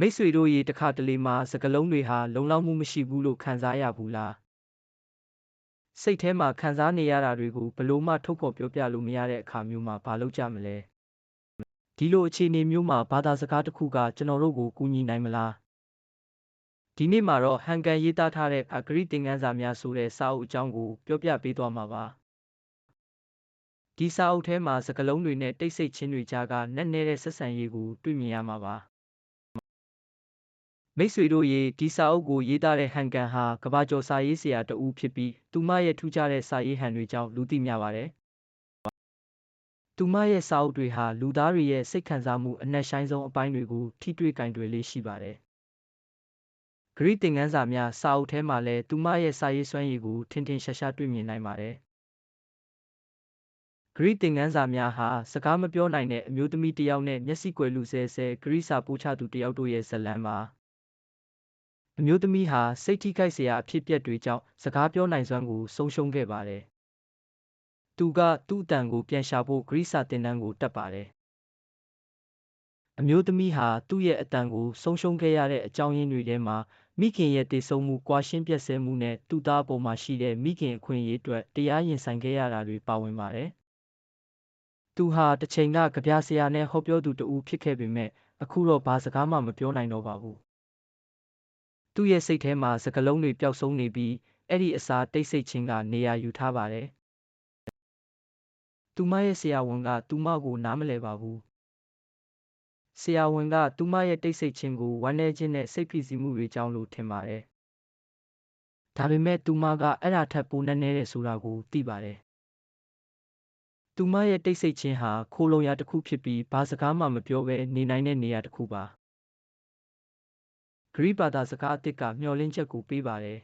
မိတ်ဆွေတို့ရေတခါတလေမှာစကလုံးတွေဟာလုံလောက်မှုမရှိဘူးလို့ခံစားရဘူးလားစိတ်ထဲမှာခံစားနေရတာတွေကိုဘလို့မှထုတ်ဖော်ပြောပြလို့မရတဲ့အခါမျိုးမှာဘာလုပ်ကြမလဲဒီလိုအခြေအနေမျိုးမှာဘာသာစကားတစ်ခုကကျွန်တော်တို့ကိုကူညီနိုင်မလားဒီနေ့မှာတော့ဟန်ကန်ရေးသားထားတဲ့အဂရိသင်ခန်းစာများဆိုတဲ့စာအုပ်အကြောင်းကိုပြောပြပေးသွားမှာပါဒီစာအုပ်ထဲမှာစကားလုံးတွေနဲ့တိတ်ဆိတ်ခြင်းတွေကြားကနက်နဲတဲ့ဆက်ဆံရေးကိုတွေ့မြင်ရမှာပါ မိတ်ဆွေတို့ရေဒီစာအုပ်ကိုရေးသားတဲ့ဟန်ကန်ဟာကဘာကျော်စာရေးဆရာတဦးဖြစ်ပြီးသူမရဲ့ထူးခြားတဲ့စာရေးဟန်တွေကြောင့်လူသိများပါတယ်သူမရဲ့စာအုပ်တွေဟာလူသားတွေရဲ့စိတ်ခံစားမှုအနက်ရှိုင်းဆုံးအပိုင်းတွေကိုထိတွေ့ကင်တွယ်လေးရှိပါတယ်ဂရိသင်ခန်းစာများစာအုပ်ထဲမှာလည်းသူမရဲ့စာရေးစွမ်းရည်ကိုထင်ထင်ရှားရှားတွေ့မြင်နိုင်ပါတယ်ဂရိသင်ခန်းစာများဟာစကားမပြောနိုင်တဲ့အမျိုးသမီးတစ်ယောက်နဲ့မျက်စိကွယ်လူဆဲဆဲဂရိစာပို့ချသူတစ်ယောက်တို့ရဲ့ဇာတ်လမ်းပါ အမျိုးသမီးဟာ စိတ်ထိခိုက်စရာအဖြစ်အပျက်တွေကြောင့် စကားပြောနိုင်စွမ်းကို ဆုံးရှုံးခဲ့ပါတယ်။သူက သူ့အတန်ကို ပြန်ရှာဖို့ ဂရိစာသင်တန်းကို တက်ပါတယ်။အမျိုးသမီးဟာ သူ့ရဲ့အတန်ကို ဆုံးရှုံးခဲ့ရတဲ့ အကြောင်းရင်းတွေထဲမှာ မိခင်ရဲ့တည်ဆုံမှု၊ကွာရှင်းပြတ်ဆဲမှုနဲ့ သူ့သားအပေါ်မှာရှိတဲ့ မိခင်အခွင့်အရေးအတွက် တရားရင်ဆိုင်ခဲ့ရတာတွေ ပါဝင်ပါတယ်။သူဟာတစ်ချိန်က ကဗျာဆရာနဲ့ ဟောပြောသူတစ်ဦး ဖြစ်ခဲ့ပေမဲ့အခုတော့ ဘာစကားမှ မပြောနိုင်တော့ပါဘူး သူ့ရဲ့စိတ်ထဲမှာစကလုံးတွေပျောက်ဆုံးနေပြီးအဲ့ဒီအစားတိတ်ဆိတ်ခြင်းကနေရာယူထားပါတယ်သူမရဲ့ဆရာဝန်ကသူမကိုနားမလည်ပါဘူးဆရာဝန်ကသူမရဲ့တိတ်ဆိတ်ခြင်းကိုဝမ်းနည်းခြင်းနဲ့စိတ်ဖိစီးမှုတွေကြောင့်လို့ထင်ပါတယ်ဒါပေမဲ့သူမကအဲ့ဒါထက်ပိုနည်းနည်းတဲ့ဆိုတာကိုသိပါတယ်သူမရဲ့တိတ်ဆိတ်ခြင်းဟာခိုလုံရာတစ်ခုဖြစ်ပြီးဘာစကားမှမပြောဘဲနေနိုင်တဲ့နေရာတစ်ခုပါ ဂရိဘာသာစကားအသစ်ကမျှော်လင့်ချက်ကိုပေးပါတယ်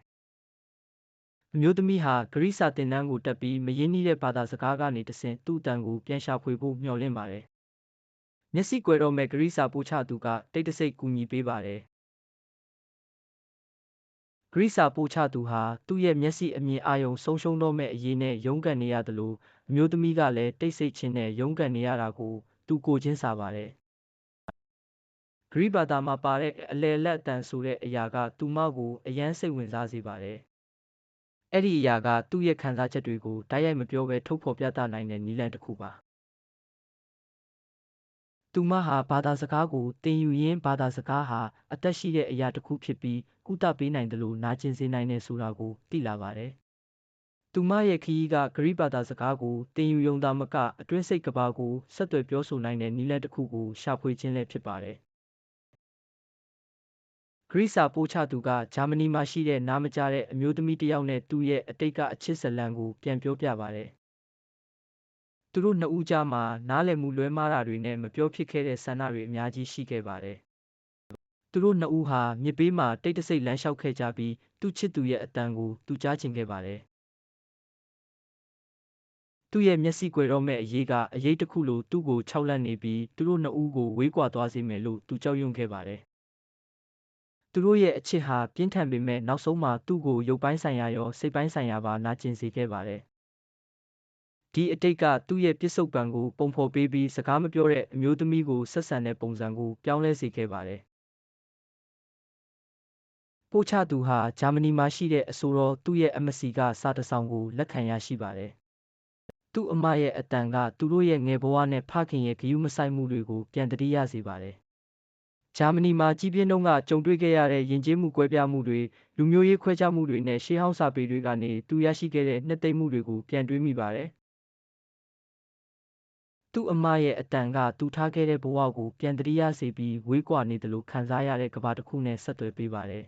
။အမျိုးသမီးဟာဂရိစာသင်တန်းကိုတက်ပြီးမရင်းနှီးတဲ့ဘာသာစကားကနေတဆင့်သူ့အတန်ကိုပြန်ရှာဖွေဖို့မျှော်လင့်ပါတယ်။မျက်စိကွယ်တော့မဲ့ဂရိစာပို့ချသူကတိတ်တဆိတ်ကူညီပေးပါတယ်။ဂရိစာပို့ချသူဟာသူ့ရဲ့မျက်စိအမြင်အာရုံဆုံးရှုံးတော့မဲ့အရေးနဲ့ရုန်းကန်နေရသလိုအမျိုးသမီးကလည်းတိတ်ဆိတ်ခြင်းနဲ့ရုန်းကန်နေရတာကိုသူကိုချင်းစာပါတယ်။ ဂရိဘာသာမှာပါတဲ့အလယ်လက်အတန်ဆိုတဲ့အရာက သူမကိုအယမ်းစိတ်ဝင်စားစေပါတယ်။အဲ့ဒီအရာက သူ့ရဲ့ခံစားချက်တွေကိုတိုက်ရိုက်မပြောဘဲထုတ်ဖော်ပြသနိုင်တဲ့နည်းလမ်းတစ်ခုပါ။သူမဟာဘာသာစကားကိုသင်ယူရင်းဘာသာစကားဟာအသက်ရှိတဲ့အရာတစ်ခုဖြစ်ပြီးကုသပေးနိုင်တယ်လို့နာကျင်စေနိုင်တယ်ဆိုတာကိုသိလာပါတယ်။သူမရဲ့ခရီးကဂရိဘာသာစကားကိုသင်ယူယုံသာမကအတွင်းစိတ်ကဘာကိုဆက်သွယ်ပြောဆိုနိုင်တဲ့နည်းလမ်းတစ်ခုကိုရှာဖွေခြင်းလည်းဖြစ်ပါတယ်။ ဂရိစာပို့ချသူက ဂျာမနီမှာရှိတဲ့ နားမကျတဲ့အမျိုးသမီးတစ်ယောက်နဲ့ သူ့ရဲ့အတိတ်ကအချစ်ဇာတ်လမ်းကို ပြန်ပြောပြပါတယ်။သူတို့နှစ်ဦးကြားမှာ နားလည်မှုလွဲမှားတာတွေနဲ့ မပြောဖြစ်ခဲ့တဲ့ ဆန္ဒတွေအများကြီးရှိခဲ့ပါတယ်။သူတို့နှစ်ဦးဟာ မြစ်ဘေးမှာ တိတ်တဆိတ်လမ်းလျှောက်ခဲ့ကြပြီး သူ့ချစ်သူရဲ့အတန်ကို သူကြားချင်ခဲ့ပါတယ်။သူ့ရဲ့မျက်စိကွယ်တော့မဲ့အရေးက အရေးတစ်ခုလို သူ့ကို ခြောက်လန့်နေပြီး သူတို့နှစ်ဦးကို ဝေးကွာသွားစေမယ်လို့ သူကြောက်ရွံ့ခဲ့ပါတယ် သူတို့ရဲ့အချစ်ဟာပြင်းထန်ပေမဲ့နောက်ဆုံးမှာသူ့ကိုရုပ်ပိုင်းဆိုင်ရာရောစိတ်ပိုင်းဆိုင်ရာပါနာကျင်စေခဲ့ပါတယ်။ဒီအတိတ်ကသူ့ရဲ့ပြစ္ဆုတ်ပံကိုပုံဖော်ပေးပြီးစကားမပြောတဲ့အမျိုးသမီးကိုဆက်ဆံတဲ့ပုံစံကိုပြောင်းလဲစေခဲ့ပါတယ်။ပို့ချသူဟာဂျာမနီမှာရှိတဲ့အဆိုတော်သူ့ရဲ့အမစီကစာတစောင်ကိုလက်ခံရရှိပါတယ်။သူ့အမရဲ့အတန်ကသူတို့ရဲ့ငယ်ဘဝနဲ့ဖခင်ရဲ့ဂရုမစိုက်မှုတွေကိုပြန်တတိယစေပါတယ် ဂျာမနီမှာကြီးပြင်းတုန်းကကြုံတွေ့ခဲ့ရတဲ့ယဉ်ကျေးမှုကွဲပြားမှုတွေလူမျိုးရေးခွဲခြားမှုတွေနဲ့ရှေးဟောင်းစာပေတွေကနေသူရရှိခဲ့တဲ့နှစ်သိမ့်မှုတွေကိုပြန်တွေးမိပါတယ်သူ့အမရဲ့အတန်ကသူထားခဲ့တဲ့ဘဝကိုပြန်တရိယာစေပြီးဝေးကွာနေတယ်လို့ခံစားရတဲ့ကဘာတစ်ခုနဲ့ဆက်သွယ်ပေးပါတယ်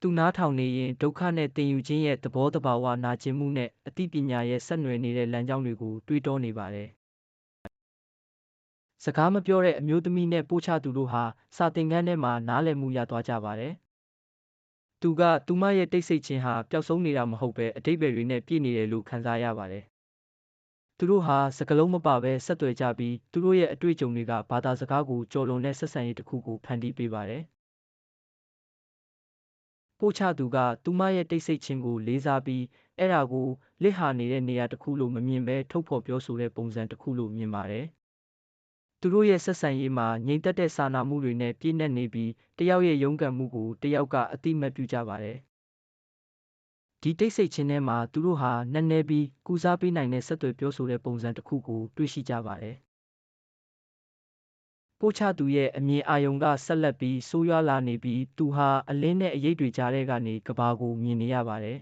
သူနားထောင်နေရင်ဒုက္ခနဲ့တင်ယူခြင်းရဲ့သဘောတဘာဝနာကျင်မှုနဲ့အသိပညာရဲ့ဆက်နွယ်နေတဲ့လမ်းကြောင်းတွေကိုတွေးတောနေပါတယ် စကားမပြောတဲ့အမျိုးသမီးနဲ့ပို့ချသူတို့ဟာစာသင်ခန်းထဲမှာနားလည်မှုရသွားကြပါတယ်။သူကသူမရဲ့တိတ်ဆိတ်ခြင်းဟာပျောက်ဆုံးနေတာမဟုတ်ပဲအတိတ်ပဲတွေနဲ့ပြည့်နေတယ်လို့ခံစားရပါတယ်။သူတို့ဟာစကလုံးမပါပဲဆက်သွယ်ကြပြီးသူတို့ရဲ့အတွေ့အကြုံတွေကဘာသာစကားကိုကြော်လွန်တဲ့ဆက်ဆံရေးတစ်ခုကိုဖန်တီးပေးပါတယ်။ပို့ချသူကသူမရဲ့တိတ်ဆိတ်ခြင်းကိုလေးစားပြီးအဲ့ဒါကိုလစ်ဟာနေတဲ့နေရာတစ်ခုလို့မမြင်ပဲထုတ်ဖော်ပြောဆိုတဲ့ပုံစံတစ်ခုလို့မြင်ပါတယ်။ သူတို့ရဲ့ဆက်ဆံရေးမှာငြိမ်သက်တဲ့စာနာမှုတွေနဲ့ပြည့်နှက်နေပြီးတယောက်ရဲ့ရုန်းကန်မှုကိုတယောက်ကအတိမတ်ပြုကြပါတယ်ဒီတိတ်ဆိတ်ခြင်းထဲမှာသူတို့ဟာနက်နဲပြီးကုစားပေးနိုင်တဲ့ဆက်သွယ်ပြောဆိုတဲ့ပုံစံတစ်ခုကိုတွေ့ရှိကြပါတယ်ပို့ချသူရဲ့အမြင်အာရုံကဆက်လက်ပြီးဆိုးရွားလာနေပြီးသူဟာအလင်းနဲ့အရိပ်တွေကြားထဲကနေကဘာကိုမြင်နေရပါတယ်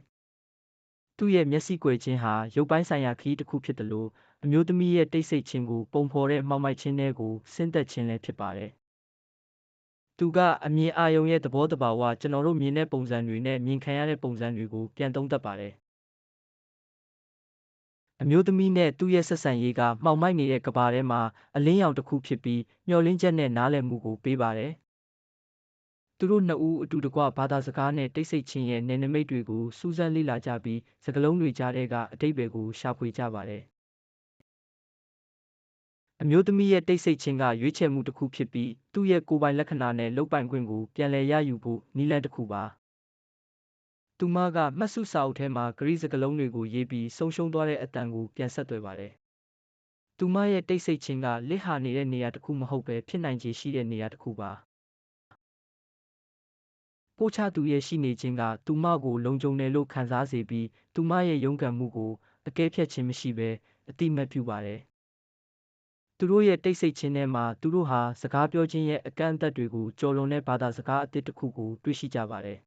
သူ့ရဲ့မျက်စိကွယ်ခြင်းဟာရုပ်ပိုင်းဆိုင်ရာခရီးတစ်ခုဖြစ်တယ်လို့ အမျိုးသမီးရဲ့တိတ်ဆိတ်ခြင်းကိုပုံဖော်တဲ့မှောက်မိုက်ခြင်းတွေကိုဆင်းသက်ခြင်းလည်းဖြစ်ပါတယ်သူကအမြင်အာရုံရဲ့သဘောတဘာဝကျွန်တော်တို့မြင်တဲ့ပုံစံတွေနဲ့မြင်ခံရတဲ့ပုံစံတွေကိုပြန်သုံးသပ်ပါတယ်အမျိုးသမီးနဲ့သူ့ရဲ့ဆက်ဆံရေးကမှောင်မိုက်နေတဲ့ကဘာထဲမှာအလင်းရောင်တစ်ခုဖြစ်ပြီးမျောလင်းချက်နဲ့နားလည်မှုကိုပေးပါတယ်သူတို့နှစ်ဦးအတူတကွဘာသာစကားနဲ့တိတ်ဆိတ်ခြင်းရဲ့နယ်နိမိတ်တွေကိုစူးစမ်းလေ့လာကြပြီးစကားလုံးတွေကြားထဲကအတိတ်ဘယ်ကိုရှာဖွေကြပါတယ် အမျိုးသမီးရဲ့တိတ်ဆိတ်ခြင်းကရွေးချယ်မှုတစ်ခုဖြစ်ပြီးသူ့ရဲ့ကိုယ်ပိုင်လက္ခဏာနဲ့လုပ်ပိုင်ခွင့်ကိုပြန်လည်ရယူဖို့နည်းလမ်းတစ်ခုပါသူမကမှတ်စုစာအုပ်ထဲမှာဂရိစကလုံးတွေကိုရေးပြီးဆုံးရှုံးသွားတဲ့အတန်ကိုပြန်ဆက်သွယ်ပါတယ်သူမရဲ့တိတ်ဆိတ်ခြင်းကလစ်ဟာနေတဲ့နေရာတစ်ခုမဟုတ်ပဲဖြစ်နိုင်ခြေရှိတဲ့နေရာတစ်ခုပါပို့ချသူရဲ့ရှိနေခြင်းကသူမကိုလုံခြုံတယ်လို့ခံစားစေပြီးသူမရဲ့ရုန်းကန်မှုကိုအကဲဖြတ်ခြင်းမရှိဘဲအတိမတ်ပြုပါတယ် သူတို့ရဲ့တိတ်ဆိတ်ခြင်းထဲမှာသူတို့ဟာစကားပြောခြင်းရဲ့အကန့်အသတ်တွေကိုကျော်လွန်တဲ့ဘာသာစကားအသစ်တစ်ခုကိုတွေ့ရှိကြပါတယ်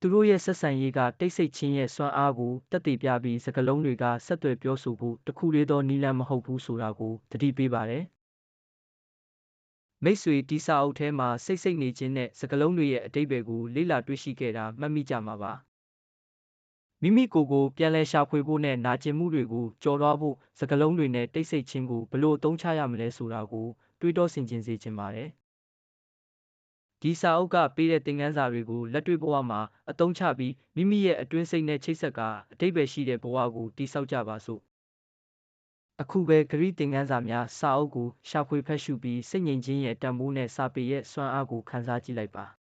သူတို့ရဲ့ဆက်ဆံရေးကတိတ်ဆိတ်ခြင်းရဲ့စွမ်းအားကိုတက်တည်ပြပြီးစကားလုံးတွေကဆက်သွယ်ပြောဆိုဖို့တစ်ခုလေးသောနည်းလမ်းမဟုတ်ဘူးဆိုတာကိုသတိပေးပါတယ်မိတ်ဆွေတီစာအုပ်ထဲမှာစိတ်စိတ်နေခြင်းနဲ့စကားလုံးတွေရဲ့အတိတ်ဘယ်ကိုလေ့လာတွေ့ရှိခဲ့တာမှတ်မိကြမှာပါ မိမိကိုယ်ကိုပြန်လည်ရှာဖွေဖို့နဲ့နာကျင်မှုတွေကိုကျော်လွှားဖို့စကားလုံးတွေနဲ့တိတ်ဆိတ်ခြင်းကိုဘလို့အသုံးချရမလဲဆိုတာကိုတွေးတောဆင်ခြင်စေချင်ပါတယ်ဒီစာအုပ်ကပေးတဲ့သင်ခန်းစာတွေကိုလက်တွေ့ဘဝမှာအသုံးချပြီးမိမိရဲ့အတွင်းစိတ်နဲ့ချိတ်ဆက်ကအတိတ်ပဲရှိတဲ့ဘဝကိုတည်ဆောက်ကြပါစို့အခုပဲဂရိသင်ခန်းစာများစာအုပ်ကိုရှာဖွေဖတ်ရှုပြီးစိတ်ငြိမ်ခြင်းရဲ့တန်ဖိုးနဲ့စာပေရဲ့စွမ်းအားကိုခန်းစားကြည့်လိုက်ပါ